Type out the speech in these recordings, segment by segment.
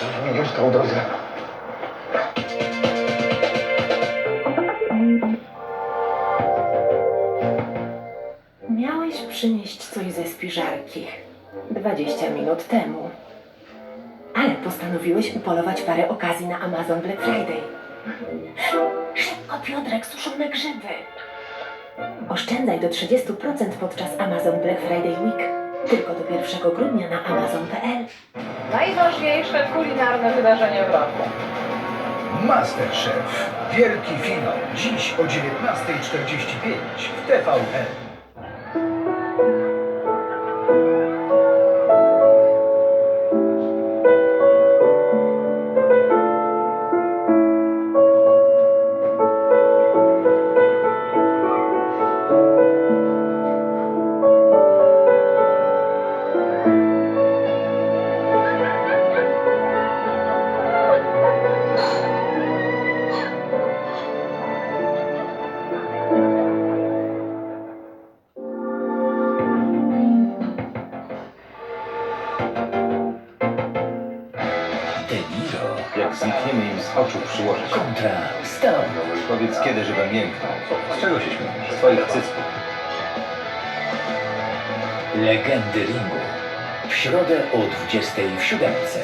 Żeś mi już tą drodze. Miałeś przynieść coś ze spiżarki 20 minut temu. Ale postanowiłeś upolować parę okazji na Amazon Black Friday. Szybko, Piotrek, suszone grzyby. Oszczędzaj do 30% podczas Amazon Black Friday Week. Tylko do 1 grudnia na amazon.pl. Najważniejsze kulinarne wydarzenie w roku. Masterchef. Wielki finał. Dziś o 19.45 w TVN. Znikniemy im z oczu przyłożyć. kontra Stone. Powiedz kiedy, żeby mięknął. Z czego się śmiejesz? Z twoich cycków. Legendy ringu. W środę o 20 w siódemce.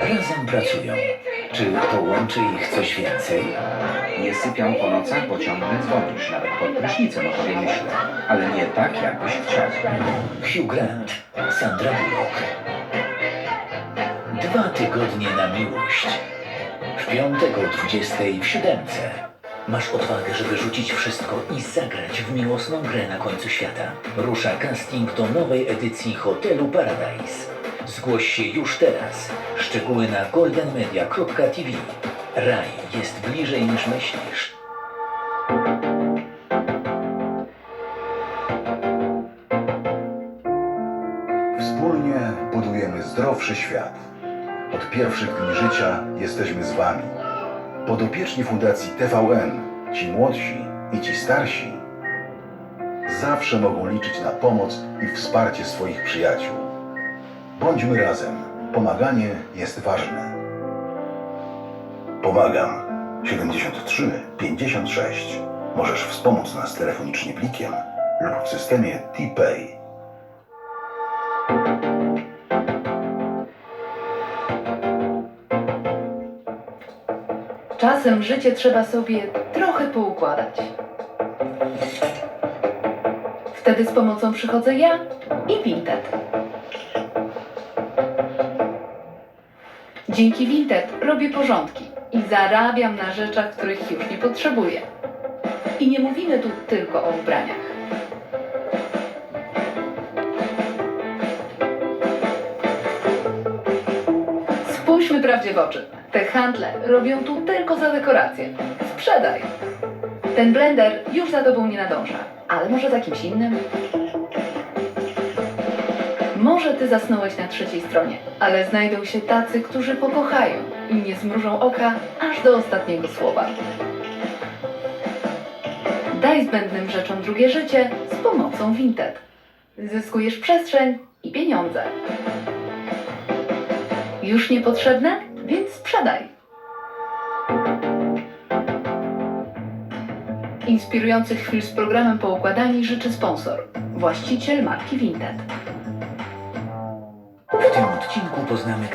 Razem pracują. Czy połączy ich coś więcej? Nie sypiam po nocach, bo ciągle dzwonisz, nawet pod prysznicem o tobie myślę. Ale nie tak, jakbyś chciał. Hugh Grant, Sandra Bullock. Dwa tygodnie na miłość. W piątek o 20 w siódemce. Masz odwagę, żeby rzucić wszystko i zagrać w miłosną grę na końcu świata. Rusza casting do nowej edycji Hotelu Paradise. Zgłoś się już teraz. Szczegóły na goldenmedia.tv. Raj jest bliżej niż myślisz. Wspólnie budujemy zdrowszy świat. Od pierwszych dni życia jesteśmy z Wami. Podopieczni Fundacji TVN, ci młodsi i ci starsi, zawsze mogą liczyć na pomoc i wsparcie swoich przyjaciół. Bądźmy razem. Pomaganie jest ważne. Pomagam. 73 56. Możesz wspomóc nas telefonicznie plikiem lub w systemie T-Pay. Czasem życie trzeba sobie trochę poukładać. Wtedy z pomocą przychodzę ja i Vinted. Dzięki Vinted robię porządki i zarabiam na rzeczach, których już nie potrzebuję. I nie mówimy tu tylko o ubraniach. Spójrzmy prawdzie w oczy. Te handle robią tu tylko za dekorację. Sprzedaj. Ten blender już za tobą nie nadąża, ale może za kimś innym? Może ty zasnąłeś na trzeciej stronie, ale znajdą się tacy, którzy pokochają i nie zmrużą oka aż do ostatniego słowa. Daj zbędnym rzeczom drugie życie z pomocą Vinted. Zyskujesz przestrzeń i pieniądze. Już niepotrzebne? Więc sprzedaj. Inspirujących chwil z programem Poukładani życzy sponsor, właściciel marki Vinted. W tym odcinku poznamy